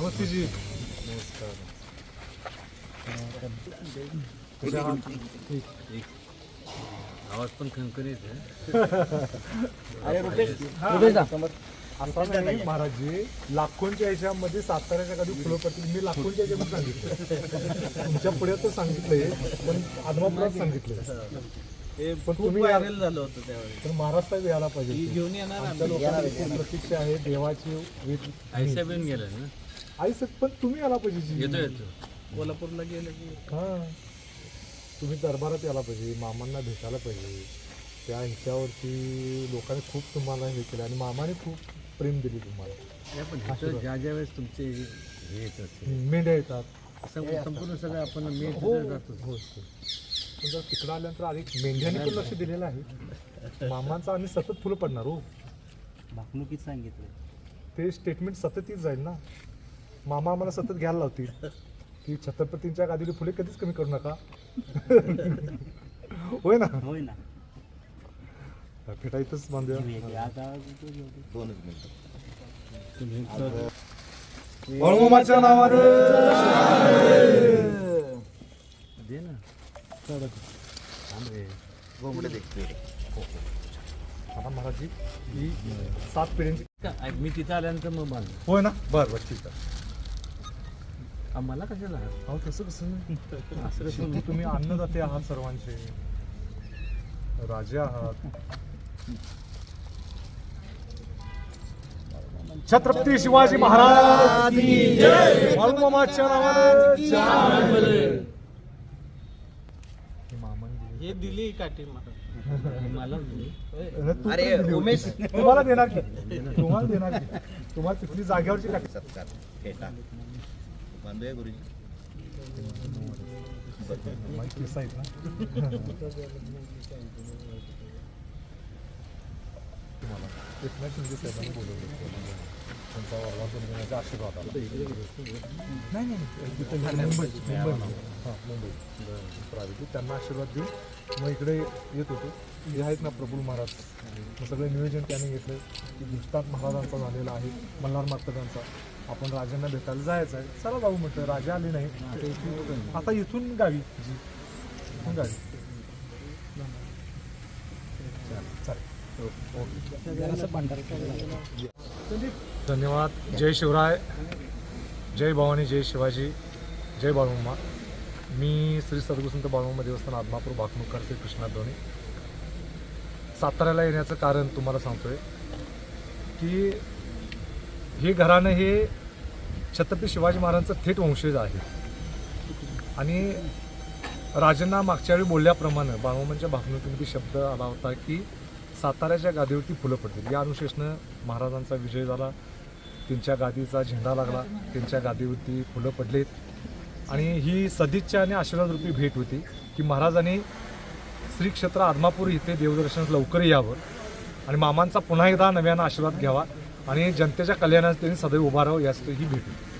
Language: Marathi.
नमस्ते जी। आवाज पण खणखणीत आहे. असा नाही महाराजजी. लाखोंच्या ह्याच्यामध्ये साताऱ्याच्या कधी फुलं पडतील. मी लाखोंच्या ह्याच्यामध्ये सांगितलं तुमच्यापुढे तर सांगितलंय पण आदमापुरात सांगितलंय. ते पण खूप तुम्ही या- व्हायरल झालं होतं त्यावेळी तर महाराष्ट्रात यायला ती पाहिजे घेऊन येणार आमच्या आम्ही लोकांची खूप प्रतीक्षा आहे देवाची वेद- आयशा बिन गेला ना? आई सर पण तुम्ही यायला पाहिजे. येतो येतो. कोल्हापूरला गेलं की. हा. तुम्ही दरबारात यायला पाहिजे मामांना भेटायला पाहिजे. त्या ह्याच्यावरती लोकांनी खूप तुम्हाला हे केलं आणि मामाने खूप प्रेम दिले तुम्हाला. नाही, पण इथं ज्या ज्या वेळेस तुमचे हे येत असते मेंढ्या येतात. सं- संपूर्ण सगळं आपण मी हो जातो. हो हो. पण जर तिकडं आल्यानंतर अनेक मेंढ्याने पण लक्ष दिलेलं आहे. मामांचा आणि सतत फुलं पडणार हो. भाकणुकीत सांगितलं ते स्टेटमेंट सतत येत जाईल ना. मामा आम्हाला सतत घ्यायला लावतील. की छत्रपतींच्या गादीला फुले कधीच कमी करू नका. होय ना? होय ना. फेटा इथंच बांधूया. आता वळमामाच्या नावानं दे ना थांब रे आता महाराजजी ही सात पिढ्यांची मी तिथं आल्यानंतर मग बांध होय ना बरं बरं ठीक आहे मला कशाला अहो तसं कसं असं कसं तुम्ही तुम्ही अन्नदाते आहात सर्वांचे राजे आहात छत्रपती शिवाजी महाराज मामाच्या नावानं हे मामांनी हे दिली काठी मला दिली. होती. तुम्हाला देणार की? तुम्हाला देणार की? तुम्हाला तिथली जागेवरची काठी. सत्कार. फेटा. बांधूया गुरुजी. माहिती ना? तुम्हाला. एकनाथ शिंदे साहेबांनी बोलवलं त्यांचा वर्धापन दिनाच्या आशीर्वादाला नाही नाही तिथे मुंबई मुंबई. हां मुंबई. प्रायव्हेट त्यांना आशीर्वाद देऊन मग इकडे येत होतो. हे आहेत ना प्रफुल महाराज. मग सगळं नियोजन त्याने घेतलं. की दृष्टांत महाराजांचा झालेला आहे. मल्हार मास्तरांचा आपण राजांना भेटायला जायचं आहे. चला जाऊ म्हटलं. राजा आले नाही. आता इथून गावी. जी इथून गावी. चालेल धन्यवाद. जय शिवराय. जय भवानी जय शिवाजी. जय बाळुमा मी श्री सद्गुसंत बाळुमा देवस्थान आदमापूर भाकमुखकर श्री कृष्णा धोनी. साताऱ्याला येण्याचं कारण तुम्हाला सांगतोय की हे घराणं हे छत्रपती शिवाजी महाराजांचं थेट वंशज आहे. आणि राजांना मागच्या वेळी बोलल्याप्रमाणे बाळूमांच्या भाकणुकीमध्ये शब्द आला होता की साताऱ्याच्या गादीवरती फुलं पडतील. या अनुशेषनं महाराजांचा विजय झाला. त्यांच्या गादीचा झेंडा लागला. त्यांच्या गादीवरती फुलं पडलीत. आणि ही सदिच्छा आणि आशीर्वादरूपी भेट होती की महाराजांनी श्री क्षेत्र आदमापूर इथे देवदर्शनास लवकर यावं आणि मामांचा पुन्हा एकदा नव्यानं आशीर्वाद घ्यावा आणि जनतेच्या कल्याणात त्यांनी सदैव उभा राहावं यासाठी ही भेट होती.